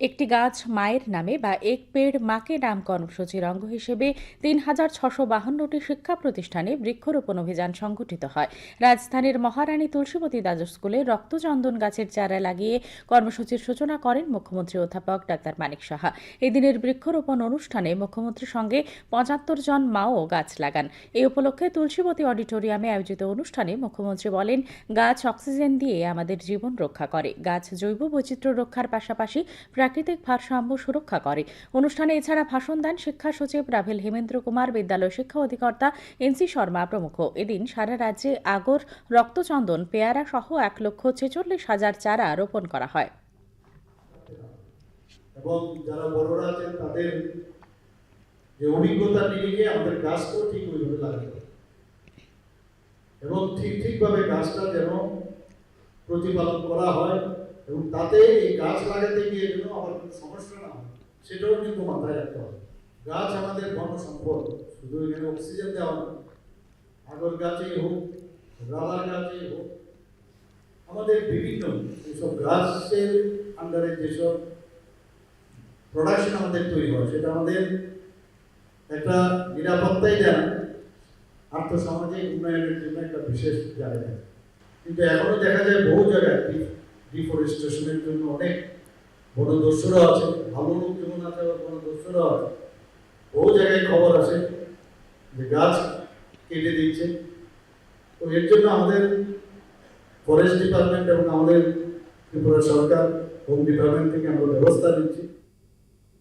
একটি গাছ মায়ের নামে বা এক পেড় মাকে নাম কর্মসূচির অঙ্গ হিসেবে তিন হাজার ছশো বাহান্নটি শিক্ষা প্রতিষ্ঠানে বৃক্ষরোপণ অভিযান সংগঠিত হয়। রাজধানীর মহারানী তুলসীবতী দ্বাদশ স্কুলে রক্তচন্দন গাছের চারা লাগিয়ে কর্মসূচির সূচনা করেন মুখ্যমন্ত্রী অধ্যাপক ডাক্তার মানিক সাহা। এদিনের বৃক্ষরোপণ অনুষ্ঠানে মুখ্যমন্ত্রীর সঙ্গে পঁচাত্তর জন মাও গাছ লাগান। এই উপলক্ষে তুলসীবতী অডিটোরিয়ামে আয়োজিত অনুষ্ঠানে মুখ্যমন্ত্রী বলেন, গাছ অক্সিজেন দিয়ে আমাদের জীবন রক্ষা করে। গাছ জৈব বৈচিত্র্য রক্ষার পাশাপাশি প্রাকৃতিক ভারসাম্য সুরক্ষা করে। অনুষ্ঠানে এছাড়া ভাষণ দেন শিক্ষা সচিব রাভেল হেমেন্দ্র কুমার, বিদ্যালয় শিক্ষা অধিকর্তা এনসি শর্মা প্রমুখ। এদিন সারা রাজ্যে আগর, রক্তচন্দন, পেয়ারা সহ এক লক্ষ ছেচল্লিশ হাজার চারা রোপণ করা হয়। এবং যারা বড়রা আছেন, তাদের যে অভিজ্ঞতা নিয়ে আমাদের গাছটাও ঠিক ওইভাবে লাগাতে এবং ঠিক ঠিকভাবে গাছটা যেন প্রতিপালন করা হয় এবং তাতে এই গাছ লাগাতে গিয়ে যেন আবার কোনো সমস্যা না হয়, সেটাও কিন্তু মাথায় রাখতে হবে। গাছ আমাদের বন সম্পদ, শুধু এখানে অক্সিজেন দেওয়া না আগর গাছেই হোক, রাবার গাছেই হোক, আমাদের বিভিন্ন যেসব গাছের আন্ডারে যেসব প্রোডাকশন আমাদের তৈরি হয়, সেটা আমাদের একটা নিরাপত্তাই দেয় আর্থসামাজিক উন্নয়নের জন্য একটা বিশেষ জায়গা। কিন্তু এখনও দেখা যায় বহু জায়গায় ডিফরেস্টেশনের জন্য অনেক বনদস্যুরা আছে, ভালো লোক যেমন আছে আবার বনদস্যুরা আছে। বহু জায়গায় খবর আছে যে গাছ কেটে দিচ্ছে। তো এর জন্য আমাদের ফরেস্ট ডিপার্টমেন্ট এবং আমাদের ত্রিপুরা সরকার হোম ডিপার্টমেন্ট থেকে আমরা ব্যবস্থা নিচ্ছি।